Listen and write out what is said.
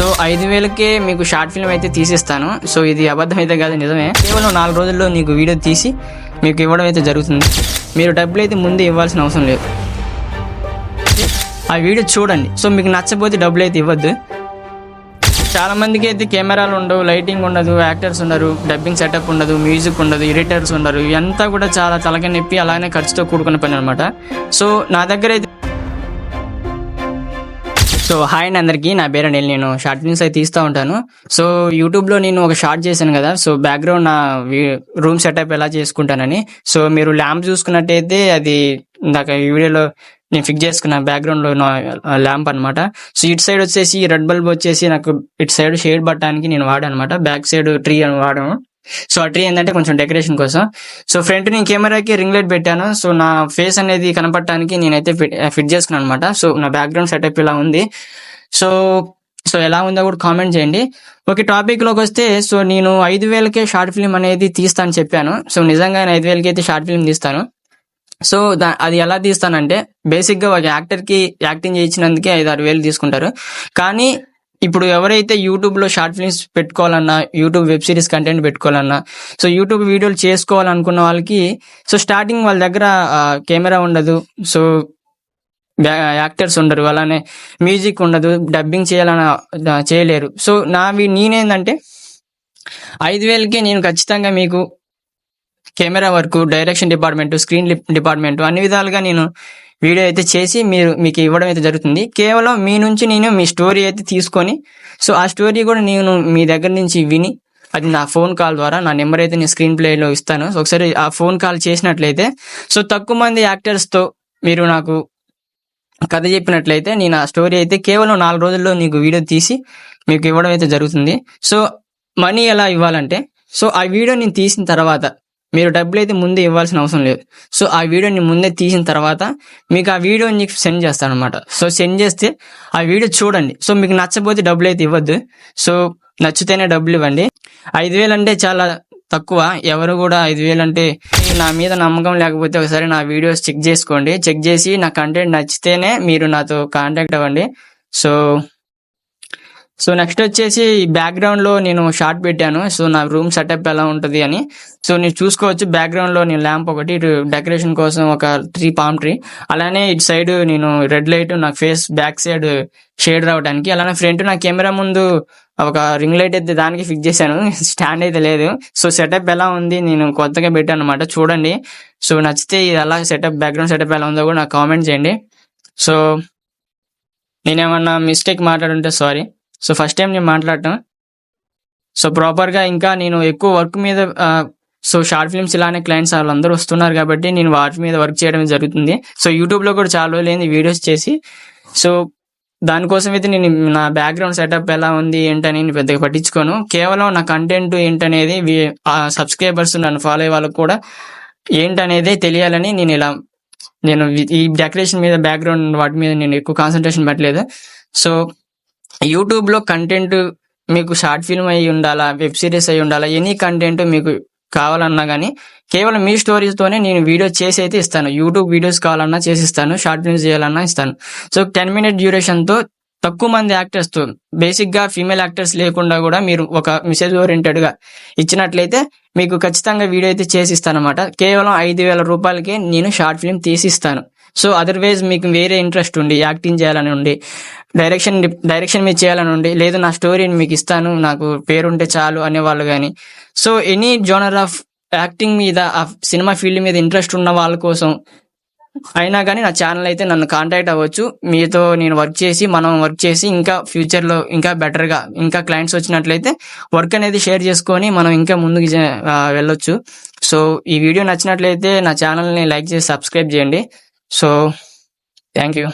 So ఐదు వేలకే మీకు short film అయితే తీసిస్తాను. సో ఇది అబద్ధం అయితే కాదు నిజమే. కేవలం నాలుగు రోజుల్లో నీకు వీడియో తీసి మీకు ఇవ్వడం అయితే జరుగుతుంది. మీరు డబ్బులు అయితే ముందే ఇవ్వాల్సిన అవసరం లేదు. ఆ వీడియో చూడండి. సో మీకు నచ్చపోతే డబ్బులు అయితే ఇవ్వద్దు. చాలామందికి అయితే కెమెరాలు ఉండవు లైటింగ్ ఉండదు యాక్టర్స్ ఉండరు డబ్బింగ్ సెటప్ ఉండదు మ్యూజిక్ ఉండదు ఎడిటర్స్ ఉండరు. ఇవంతా కూడా చాలా తలక నొప్పి అలానే ఖర్చుతో కూడుకున్న పని అనమాట సో నా దగ్గర అయితే సో హాయ్ అండి అందరికీ. నా పేరు అనిల్. నేను షార్ట్ ఫిల్మ్స్ అయితే తీస్తూ ఉంటాను. సో యూట్యూబ్లో నేను ఒక షార్ట్ చేశాను కదా. సో బ్యాక్గ్రౌండ్ నా రూమ్ సెటప్ ఎలా చేసుకుంటానని. సో మీరు ల్యాంప్ చూసుకున్నట్టయితే అది ఇందాక ఈ వీడియోలో నేను ఫిక్స్ చేసుకున్న బ్యాక్గ్రౌండ్లో నా ల్యాంప్ అన్నమాట. సో ఇటు సైడ్ వచ్చేసి రెడ్ బల్బ్ వచ్చేసి నాకు ఇటు సైడ్ షేడ్ పట్టడానికి నేను వాడాను అనమాట బ్యాక్ సైడ్ ట్రీ అని వాడాను సో ఆ ట్రీ ఏంటంటే కొంచెం డెకరేషన్ కోసం. సో ఫ్రంట్ నేను కెమెరాకి రింగ్ లైట్ పెట్టాను. సో నా ఫేస్ అనేది కనపడటానికి నేనైతే ఫిట్ చేసుకున్నాను అనమాట సో నా బ్యాక్గ్రౌండ్ సెటప్ ఇలా ఉంది. సో సో ఎలా ఉందో కూడా కామెంట్ చేయండి. ఓకే టాపిక్లోకి వస్తే సో నేను ఐదు వేలకే షార్ట్ ఫిల్మ్ అనేది తీస్తాను చెప్పాను. సో నిజంగా ఐదు వేలకి అయితే షార్ట్ ఫిల్మ్ తీస్తాను. సో దా అది ఎలా తీస్తానంటే బేసిక్గా ఒక యాక్టర్కి యాక్టింగ్ చేయించినందుకే ఐదు ఆరు వేలు తీసుకుంటారు. కానీ ఇప్పుడు ఎవరైతే యూట్యూబ్లో షార్ట్ ఫిల్మ్స్ పెట్టుకోవాలన్నా యూట్యూబ్ వెబ్ సిరీస్ కంటెంట్ పెట్టుకోవాలన్నా సో యూట్యూబ్ వీడియోలు చేసుకోవాలనుకున్న వాళ్ళకి సో స్టార్టింగ్ వాళ్ళ దగ్గర కెమెరా ఉండదు. సో యాక్టర్స్ ఉండరు. అలానే మ్యూజిక్ ఉండదు. డబ్బింగ్ చేయాలని చేయలేరు. సో నావి నేనేందంటే ఐదు వేలకే నేను ఖచ్చితంగా మీకు camera work direction department screen department అన్ని విధాలుగా నేను వీడియో అయితే చేసి మీరు మీకు ఇవ్వడం అయితే జరుగుతుంది. కేవలం మీ నుంచి నేను మీ స్టోరీ అయితే తీసుకొని సో ఆ స్టోరీ కూడా నేను మీ దగ్గర నుంచి విని అది నా ఫోన్ కాల్ ద్వారా నా నెంబర్ అయితే నేను స్క్రీన్ ప్లేలో ఇస్తాను. సో ఒకసారి ఆ ఫోన్ కాల్ చేసినట్లయితే సో తక్కువ మంది యాక్టర్స్తో మీరు నాకు కథ చెప్పినట్లయితే నేను ఆ స్టోరీ అయితే కేవలం నాలుగు రోజుల్లో నీకు వీడియో తీసి మీకు ఇవ్వడం అయితే జరుగుతుంది. సో మనీ ఎలా ఇవ్వాలంటే సో ఆ వీడియో నేను తీసిన తర్వాత మీరు డబ్బులు అయితే ముందే ఇవ్వాల్సిన అవసరం లేదు. సో ఆ వీడియోని ముందే తీసిన తర్వాత మీకు ఆ వీడియో నీకు సెండ్ చేస్తాను అనమాట సో సెండ్ చేస్తే ఆ వీడియో చూడండి. సో మీకు నచ్చపోతే డబ్బులు అయితే ఇవ్వద్దు. సో నచ్చితేనే డబ్బులు ఇవ్వండి. ఐదు వేలు అంటే చాలా తక్కువ. ఎవరు కూడా ఐదు వేలు అంటే నా మీద నమ్మకం లేకపోతే ఒకసారి నా వీడియోస్ చెక్ చేసుకోండి. చెక్ చేసి నా కంటెంట్ నచ్చితేనే మీరు నాతో కాంటాక్ట్ అవ్వండి. సో సో నెక్స్ట్ వచ్చేసి బ్యాక్గ్రౌండ్లో నేను షార్ట్ పెట్టాను. సో నా రూమ్ సెటప్ ఎలా ఉంటుంది అని. సో నేను చూసుకోవచ్చు బ్యాక్గ్రౌండ్లో నేను ల్యాంప్ ఒకటి ఇటు డెకరేషన్ కోసం ఒక త్రీ పామ్ ట్రీ అలానే ఇటు సైడ్ నేను రెడ్ లైట్ నా ఫేస్ బ్యాక్ సైడ్ షేడ్ రావడానికి అలానే ఫ్రంట్ నా కెమెరా ముందు ఒక రింగ్ లైట్ అయితే దానికి ఫిక్స్ చేశాను. స్టాండ్ అయితే లేదు. సో సెటప్ ఎలా ఉంది నేను కొత్తగా పెట్టాను అనమాట చూడండి. సో నచ్చితే ఇది ఎలా సెటప్ బ్యాక్గ్రౌండ్ సెటప్ ఎలా ఉందో కూడా నాకు కామెంట్ చేయండి. సో నేనేమన్నా మిస్టేక్ మాట్లాడుంటే సారీ సో ఫస్ట్ టైం నేను మాట్లాడటం. సో ప్రాపర్గా ఇంకా నేను ఎక్కువ వర్క్ మీద సో షార్ట్ ఫిల్మ్స్ ఇలానే క్లయింట్స్ వాళ్ళందరూ వస్తున్నారు కాబట్టి నేను వాటి మీద వర్క్ చేయడం జరుగుతుంది. సో యూట్యూబ్లో కూడా చాలా రోజులైంది వీడియోస్ చేసి. సో దానికోసం అయితే నేను నా బ్యాక్గ్రౌండ్ సెటప్ ఎలా ఉంది ఏంటని నేను పెద్దగా పట్టించుకోను. కేవలం నా కంటెంట్ ఏంటనేది సబ్స్క్రైబర్స్ నన్ను ఫాలో అయ్యే వాళ్ళకు కూడా ఏంటనేది తెలియాలని నేను ఇలా నేను ఈ డెకరేషన్ మీద బ్యాక్గ్రౌండ్ వాటి మీద నేను ఎక్కువ కాన్సన్ట్రేషన్ పెట్టలేదు. సో యూట్యూబ్లో కంటెంట్ మీకు షార్ట్ ఫిల్మ్ అయి ఉండాలా వెబ్ సిరీస్ అయి ఉండాలా ఎనీ కంటెంట్ మీకు కావాలన్నా కానీ కేవలం మీ స్టోరీస్తోనే తోనే నేను వీడియో చేసి అయితే ఇస్తాను. యూట్యూబ్ వీడియోస్ కావాలన్నా చేసి ఇస్తాను షార్ట్ ఫిల్మ్స్ చేయాలన్నా ఇస్తాను. సో టెన్ మినిట్ డ్యూరేషన్తో తక్కువ మంది యాక్టర్స్తో బేసిక్గా ఫీమేల్ యాక్టర్స్ లేకుండా కూడా మీరు ఒక మెసేజ్ ఓరియంటెడ్గా ఇచ్చినట్లయితే మీకు ఖచ్చితంగా వీడియో అయితే చేసి ఇస్తానమాట కేవలం ఐదు వేల రూపాయలకే నేను షార్ట్ ఫిల్మ్ తీసి ఇస్తాను సో అదర్వైజ్ మీకు వేరే ఇంట్రెస్ట్ ఉండి యాక్టింగ్ చేయాలని ఉండి డైరెక్షన్ డైరెక్షన్ మీద చేయాలని ఉండి లేదు నా స్టోరీని మీకు ఇస్తాను నాకు పేరుంటే చాలు అనేవాళ్ళు కానీ so any genre of acting మీద ఆ సినిమా ఫీల్డ్ మీద ఇంట్రెస్ట్ ఉన్న వాళ్ళ కోసం అయినా కానీ నా ఛానల్ అయితే నన్ను కాంటాక్ట్ అవ్వచ్చు. మీతో నేను వర్క్ చేసి మనం వర్క్ చేసి ఇంకా ఫ్యూచర్లో ఇంకా బెటర్గా ఇంకా క్లయింట్స్ వచ్చినట్లయితే వర్క్ అనేది షేర్ చేసుకొని మనం ఇంకా ముందుకు వెళ్ళొచ్చు. సో ఈ వీడియో నచ్చినట్లయితే నా ఛానల్ని లైక్ చేసి సబ్స్క్రైబ్ చేయండి. so thank you.